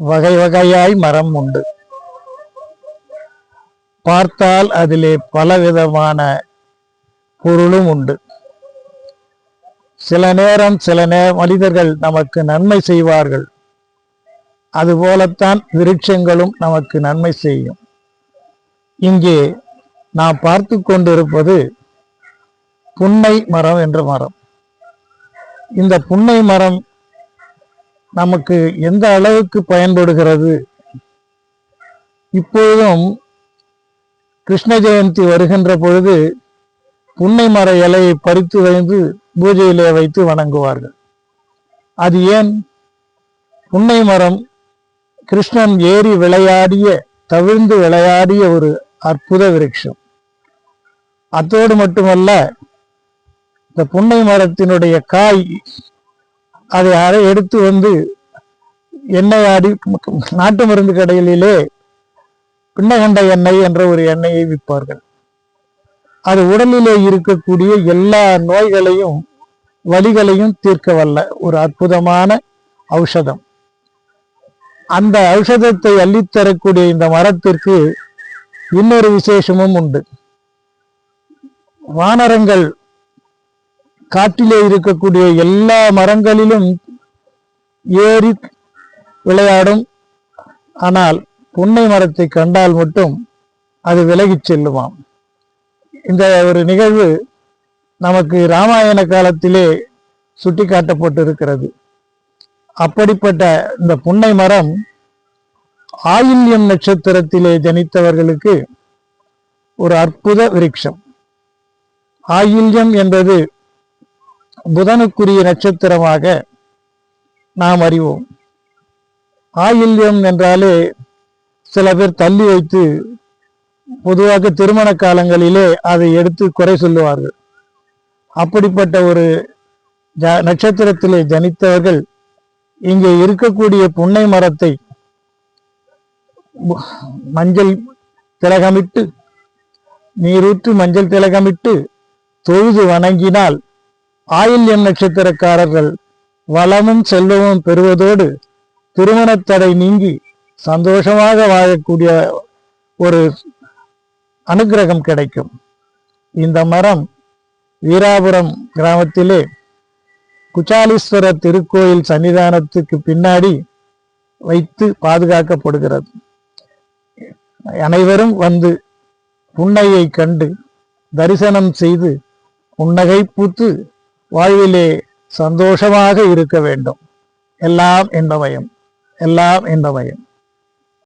வகை வகையாய் மரம் உண்டு. பார்த்தால் அதிலே பலவிதமான பொருளும் உண்டு. சில நேரம் சில நே மனிதர்கள் நமக்கு நன்மை செய்வார்கள். அதுபோலத்தான் விருட்சங்களும் நமக்கு நன்மை செய்யும். இங்கே நாம் பார்த்து கொண்டிருப்பது புன்னை மரம் என்ற மரம். இந்த புன்னை மரம் நமக்கு எந்த அளவுக்கு பயன்படுகிறது? இப்பொழுதும் கிருஷ்ண ஜெயந்தி வருகின்ற பொழுது புன்னை மர இலையை பறித்து வைத்து பூஜையிலே வைத்து வணங்குவார்கள். அது ஏன்? புன்னை மரம் கிருஷ்ணன் ஏறி விளையாடிய தவிழ்ந்து விளையாடிய ஒரு அற்புத விருட்சம். அத்தோடு மட்டுமல்ல இந்த புன்னை மரத்தினுடைய காய் அதை அரை எடுத்து வந்து எண்ணெய் ஆடி நாட்டு மருந்து கடைகளிலே பின்னகண்ட எண்ணெய் என்ற ஒரு எண்ணெயை விற்பார்கள். அது உடலிலே இருக்கக்கூடிய எல்லா நோய்களையும் வலிகளையும் தீர்க்க வல்ல ஒரு அற்புதமான ஔஷதம். அந்த ஔஷதத்தை அள்ளித்தரக்கூடிய இந்த மரத்திற்கு இன்னொரு விசேஷமும் உண்டு. வானரங்கள் காட்டிலே இருக்கக்கூடிய எல்லா மரங்களிலும் ஏறி விளையாடும். ஆனால் புன்னை மரத்தை கண்டால் மட்டும் அது விலகிச் செல்லுமாம். இந்த ஒரு நிகழ்வு நமக்கு ராமாயண காலத்திலே சுட்டி காட்டப்பட்டிருக்கிறது அப்படிப்பட்ட இந்த புன்னை மரம் ஆயில்யம் நட்சத்திரத்திலே ஜனித்தவர்களுக்கு ஒரு அற்புத விருட்சம். ஆயில்யம் என்பது புதனுக்குரிய நட்சத்திரமாக நாம் அறிவோம். ஆயில்யம் என்றாலே சில பேர் தள்ளி வைத்து பொதுவாக திருமண காலங்களிலே அதை எடுத்து குறை சொல்லுவார்கள். அப்படிப்பட்ட ஒரு ஜ- நட்சத்திரத்திலே ஜனித்தவர்கள் இங்கே இருக்கக்கூடிய புன்னை மரத்தை மஞ்சள் திலகமிட்டு நீரூற்று மஞ்சள் திலகமிட்டு தொழுது வணங்கினால் ஆயில்யம் நட்சத்திரக்காரர்கள் வளமும் செல்வமும் பெறுவதோடு திருமணத் தடை நீங்கி சந்தோஷமாக வாழக்கூடிய ஒரு அனுக்கிரகம் கிடைக்கும். இந்த மரம் வீராபுரம் கிராமத்திலே குச்சாலீஸ்வரர் திருக்கோயில் சன்னிதானத்துக்கு பின்னாடி வைத்து பாதுகாக்கப்படுகிறது. அனைவரும் வந்து புன்னையை கண்டு தரிசனம் செய்து புன்னகை பூத்து வாழ்விலே சந்தோஷமாக இருக்க வேண்டும். எல்லாம் இன்பமயம் எல்லாம் இன்பமயம்